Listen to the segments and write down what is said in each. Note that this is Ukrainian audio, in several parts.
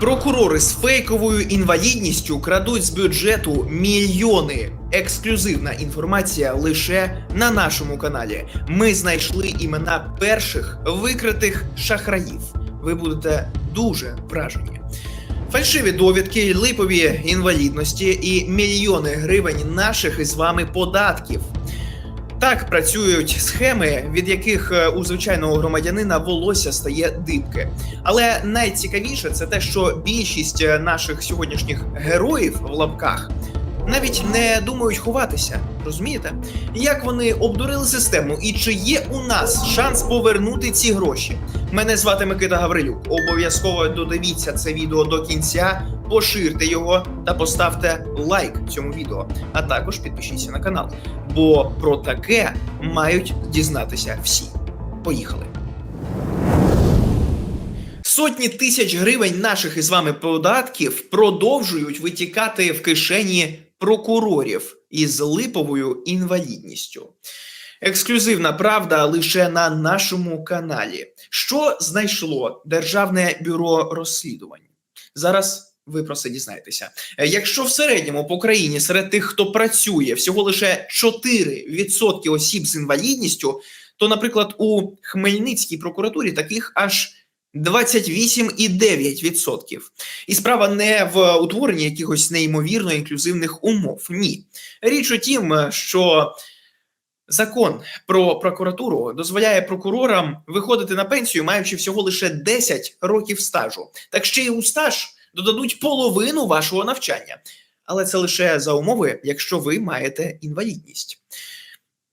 Прокурори з фейковою інвалідністю крадуть з бюджету мільйони. Ексклюзивна інформація лише на нашому каналі. Ми знайшли імена перших викритих шахраїв. Ви будете дуже вражені. Фальшиві довідки, липові інвалідності і мільйони гривень наших із вами податків. Так працюють схеми, від яких е, у звичайного громадянина волосся стає дибки. Але найцікавіше це те, що більшість е, наших сьогоднішніх героїв в лапках навіть не думають ховатися. Розумієте? Як вони обдурили систему, і чи є у нас шанс повернути ці гроші? Мене звати Микита Гаврилюк. Обов'язково додивіться це відео до кінця, поширте його та поставте лайк цьому відео, а також підпишіться на канал. Бо про таке мають дізнатися всі. Поїхали. Сотні тисяч гривень наших із вами податків продовжують витікати в кишені прокурорів із липовою інвалідністю. Ексклюзивна правда лише на нашому каналі. Що знайшло Державне бюро розслідувань? Зараз ви про це дізнаєтеся. Е, Якщо в середньому по країні серед тих, хто працює, всього лише 4% осіб з інвалідністю, то, наприклад, у Хмельницькій прокуратурі таких аж 28,9%. І справа не в утворенні якихось неймовірно інклюзивних умов. Ні. Річ у тім, що закон про прокуратуру дозволяє прокурорам виходити на пенсію, маючи всього лише 10 років стажу. Так ще й у стаж додадуть половину вашого навчання. Але це лише за умови, якщо ви маєте інвалідність.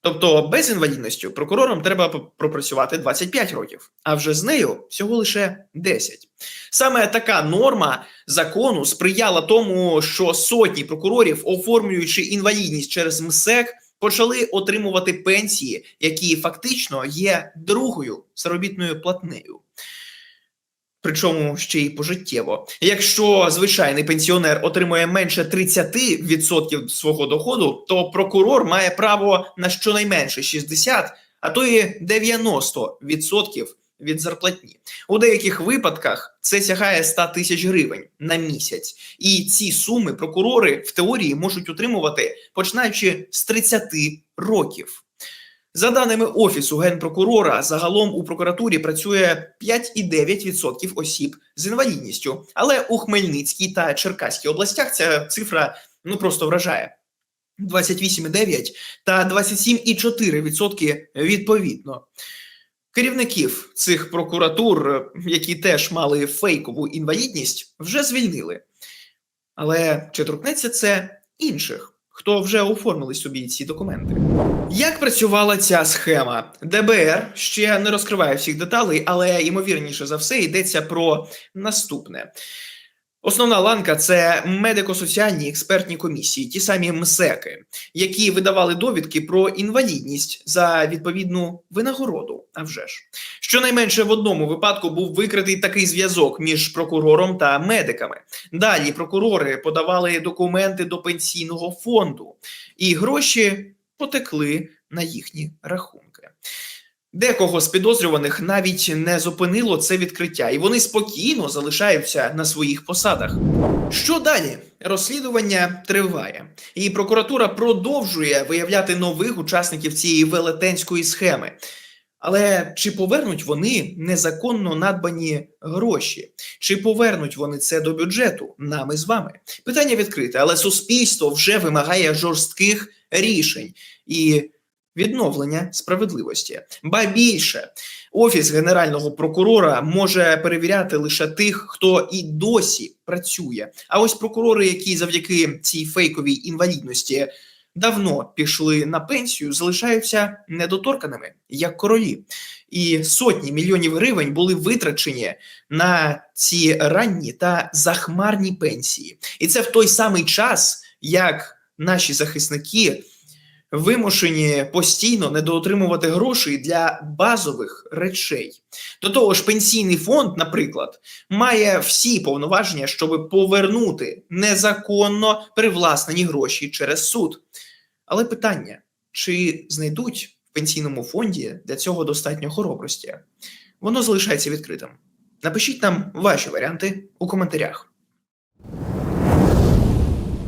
Тобто без інвалідності прокурорам треба пропрацювати 25 років, а вже з нею всього лише 10. Саме така норма закону сприяла тому, що сотні прокурорів, оформлюючи інвалідність через МСЕК, почали отримувати пенсії, які фактично є другою заробітною платнею. Причому ще й пожиттєво. Якщо звичайний пенсіонер отримує менше 30% свого доходу, то прокурор має право на щонайменше 60, а то і 90% від зарплатні. У деяких випадках це сягає 100 тисяч гривень на місяць. І ці суми прокурори в теорії можуть отримувати починаючи з 30 років. За даними Офісу генпрокурора, загалом у прокуратурі працює 5,9% осіб з інвалідністю. Але у Хмельницькій та Черкаській областях ця цифра ну просто вражає. 28,9 та 27,4% відповідно. Керівників цих прокуратур, які теж мали фейкову інвалідність, вже звільнили. Але чи торкнеться це інших? хто вже оформили собі ці документи. Як працювала ця схема? ДБР ще не розкриває всіх деталей, але ймовірніше за все йдеться про наступне. Основна ланка це медико-соціальні експертні комісії, ті самі МСЕКи, які видавали довідки про інвалідність за відповідну винагороду. А вже ж щонайменше в одному випадку був викритий такий зв'язок між прокурором та медиками. Далі прокурори подавали документи до пенсійного фонду, і гроші потекли на їхні рахунки. Декого з підозрюваних навіть не зупинило це відкриття, і вони спокійно залишаються на своїх посадах. Що далі? Розслідування триває, і прокуратура продовжує виявляти нових учасників цієї велетенської схеми. Але чи повернуть вони незаконно надбані гроші? Чи повернуть вони це до бюджету нами з вами? Питання відкрите, але суспільство вже вимагає жорстких рішень і відновлення справедливості. Ба більше офіс генерального прокурора може перевіряти лише тих, хто і досі працює. А ось прокурори, які завдяки цій фейковій інвалідності давно пішли на пенсію, залишаються недоторканими як королі. І сотні мільйонів гривень були витрачені на ці ранні та захмарні пенсії. І це в той самий час, як наші захисники вимушені постійно недоотримувати грошей для базових речей. До того ж, пенсійний фонд, наприклад, має всі повноваження, щоб повернути незаконно привласнені гроші через суд. Але питання: чи знайдуть в пенсійному фонді для цього достатньо хоробрості? Воно залишається відкритим. Напишіть нам ваші варіанти у коментарях.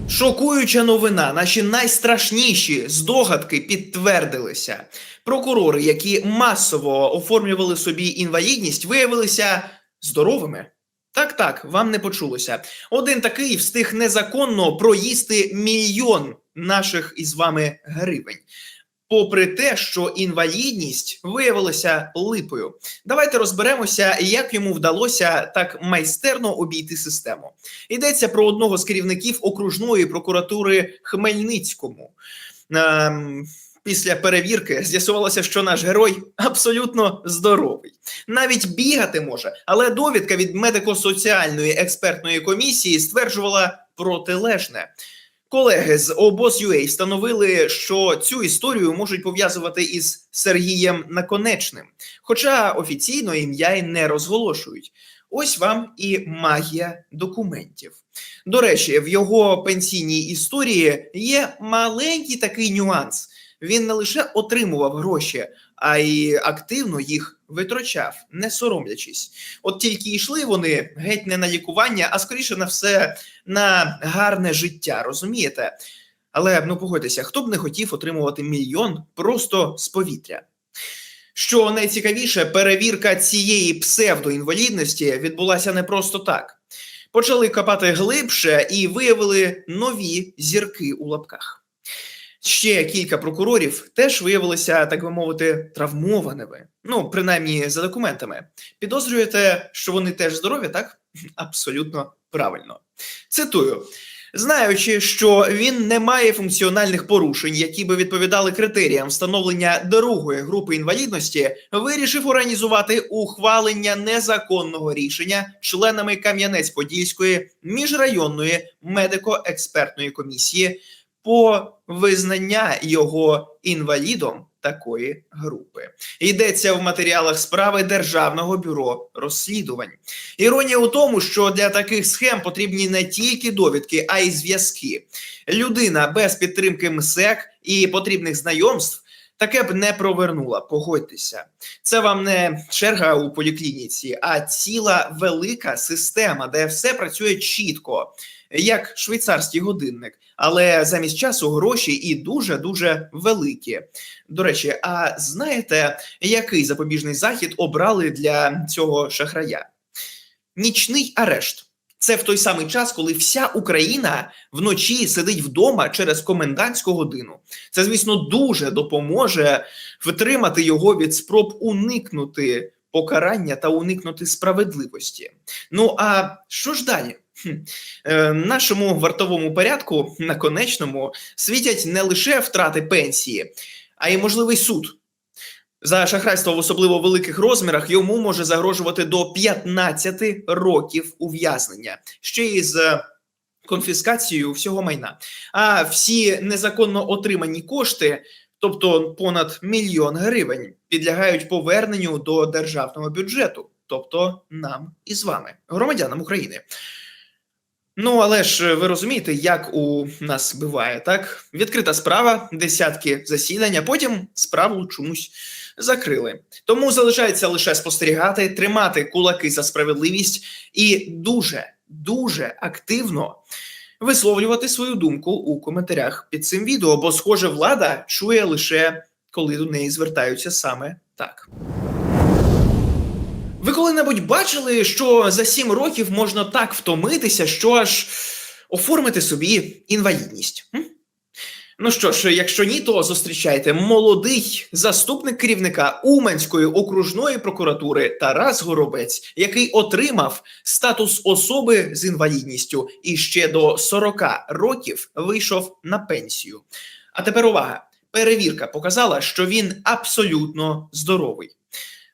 Шокуюча новина. Наші найстрашніші здогадки підтвердилися. Прокурори, які масово оформлювали собі інвалідність, виявилися здоровими. Так, так, вам не почулося. Один такий встиг незаконно проїсти мільйон наших із вами гривень. Попри те, що інвалідність виявилася липою. Давайте розберемося, як йому вдалося так майстерно обійти систему. Йдеться про одного з керівників окружної прокуратури Хмельницькому. Ем, Після перевірки з'ясувалося, що наш герой абсолютно здоровий. Навіть бігати може, але довідка від медико-соціальної експертної комісії стверджувала протилежне. Колеги з обоз.ua встановили, що цю історію можуть пов'язувати із Сергієм Наконечним, хоча офіційно ім'я й не розголошують. Ось вам і магія документів. До речі, в його пенсійній історії є маленький такий нюанс. Він не лише отримував гроші, а й активно їх витрачав, не соромлячись. От тільки йшли вони геть не на лікування, а скоріше на все на гарне життя, розумієте? Але ну погодьтеся, хто б не хотів отримувати мільйон просто з повітря. Що найцікавіше, перевірка цієї псевдоінвалідності відбулася не просто так. Почали копати глибше і виявили нові зірки у лапках. Ще кілька прокурорів теж виявилися, так би мовити, травмованими. Ну, принаймні за документами. Підозрюєте, що вони теж здорові, так? Абсолютно правильно. Цитую. Знаючи, що він не має функціональних порушень, які би відповідали критеріям встановлення другої групи інвалідності, вирішив організувати ухвалення незаконного рішення членами Кам'янець-Подільської міжрайонної медико-експертної комісії по визнання його інвалідом такої групи. Йдеться в матеріалах справи Державного бюро розслідувань. Іронія у тому, що для таких схем потрібні не тільки довідки, а й зв'язки. Людина без підтримки МСЕК і потрібних знайомств. Таке б не провернула, погодьтеся. Це вам не черга у поліклініці, а ціла велика система, де все працює чітко, як швейцарський годинник, але замість часу гроші і дуже дуже великі. До речі, а знаєте, який запобіжний захід обрали для цього шахрая? Нічний арешт. Це в той самий час, коли вся Україна вночі сидить вдома через комендантську годину. Це, звісно, дуже допоможе втримати його від спроб уникнути покарання та уникнути справедливості. Ну а що ж далі? Е, нашому вартовому порядку наконечному світять не лише втрати пенсії, а й можливий суд. За шахрайство в особливо великих розмірах йому може загрожувати до 15 років ув'язнення ще й з конфіскацією всього майна. А всі незаконно отримані кошти, тобто понад мільйон гривень, підлягають поверненню до державного бюджету, тобто нам і з вами, громадянам України. Ну, але ж ви розумієте, як у нас буває, так? Відкрита справа, десятки засідань, а потім справу чомусь закрили. Тому залишається лише спостерігати, тримати кулаки за справедливість і дуже, дуже активно висловлювати свою думку у коментарях під цим відео, бо, схоже, влада чує лише коли до неї звертаються саме так. Коли-небудь бачили, що за сім років можна так втомитися, що аж оформити собі інвалідність? М? Ну що ж, якщо ні, то зустрічайте молодий заступник керівника Уманської окружної прокуратури Тарас Горобець, який отримав статус особи з інвалідністю і ще до 40 років вийшов на пенсію. А тепер увага! Перевірка показала, що він абсолютно здоровий.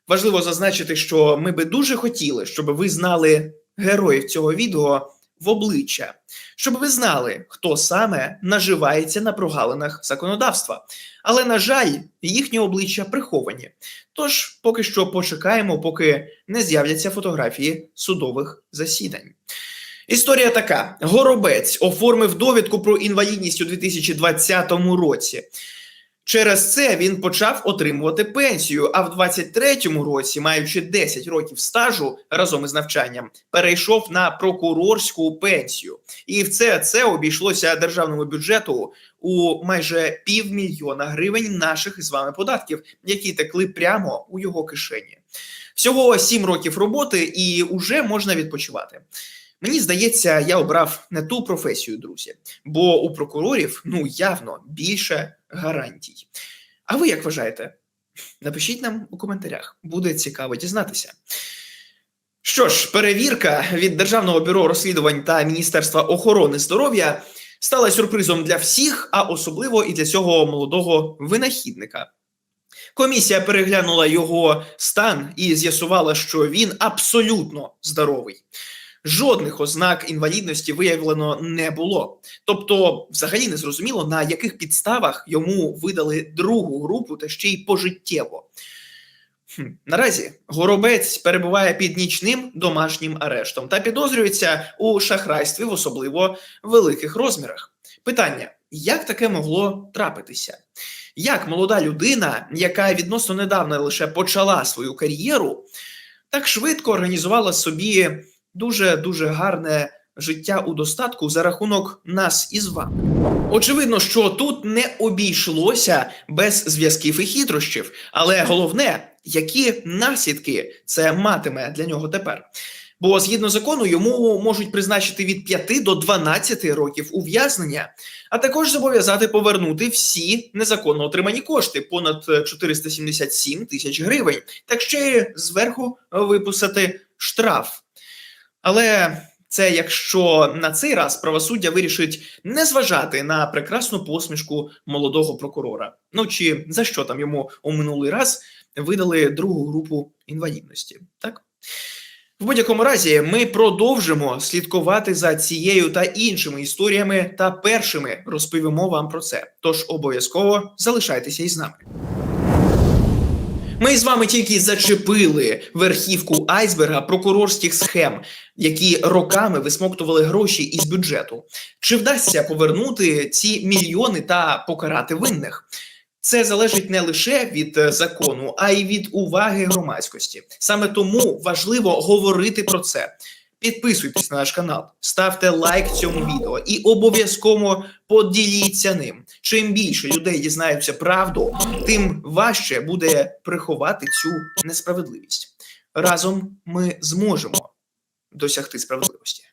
Важливо зазначити, що ми би дуже хотіли, щоб ви знали героїв цього відео в обличчя, щоб ви знали, хто саме наживається на прогалинах законодавства. Але, на жаль, їхні обличчя приховані. Тож поки що почекаємо, поки не з'являться фотографії судових засідань. Історія така: Горобець оформив довідку про інвалідність у 2020 році. Через це він почав отримувати пенсію. А в 23-му році, маючи 10 років стажу разом із навчанням, перейшов на прокурорську пенсію. І в це це обійшлося державному бюджету у майже півмільйона гривень наших із вами податків, які текли прямо у його кишені. Всього 7 років роботи, і вже можна відпочивати. Мені здається, я обрав не ту професію, друзі, бо у прокурорів ну явно більше гарантій. А ви як вважаєте? Напишіть нам у коментарях, буде цікаво дізнатися. Що ж, перевірка від Державного бюро розслідувань та Міністерства охорони здоров'я стала сюрпризом для всіх, а особливо і для цього молодого винахідника. Комісія переглянула його стан і з'ясувала, що він абсолютно здоровий. Жодних ознак інвалідності виявлено не було. Тобто, взагалі не зрозуміло, на яких підставах йому видали другу групу та ще й пожиттєво. Хм. Наразі горобець перебуває під нічним домашнім арештом та підозрюється у шахрайстві в особливо великих розмірах. Питання: як таке могло трапитися? Як молода людина, яка відносно недавно лише почала свою кар'єру, так швидко організувала собі дуже дуже гарне життя у достатку за рахунок нас із вами. Очевидно, що тут не обійшлося без зв'язків і хитрощів, але головне, які наслідки це матиме для нього тепер. Бо згідно закону йому можуть призначити від 5 до 12 років ув'язнення, а також зобов'язати повернути всі незаконно отримані кошти понад 477 тисяч гривень, так ще зверху виписати штраф. Але це якщо на цей раз правосуддя вирішить не зважати на прекрасну посмішку молодого прокурора. Ну чи за що там йому у минулий раз видали другу групу інвалідності? Так в будь-якому разі ми продовжимо слідкувати за цією та іншими історіями та першими розповімо вам про це. Тож обов'язково залишайтеся із нами. Ми з вами тільки зачепили верхівку айсберга прокурорських схем, які роками висмоктували гроші із бюджету. Чи вдасться повернути ці мільйони та покарати винних? Це залежить не лише від закону, а й від уваги громадськості. Саме тому важливо говорити про це. Підписуйтесь на наш канал, ставте лайк цьому відео і обов'язково поділіться ним. Чим більше людей дізнаються правду, тим важче буде приховати цю несправедливість. Разом ми зможемо досягти справедливості.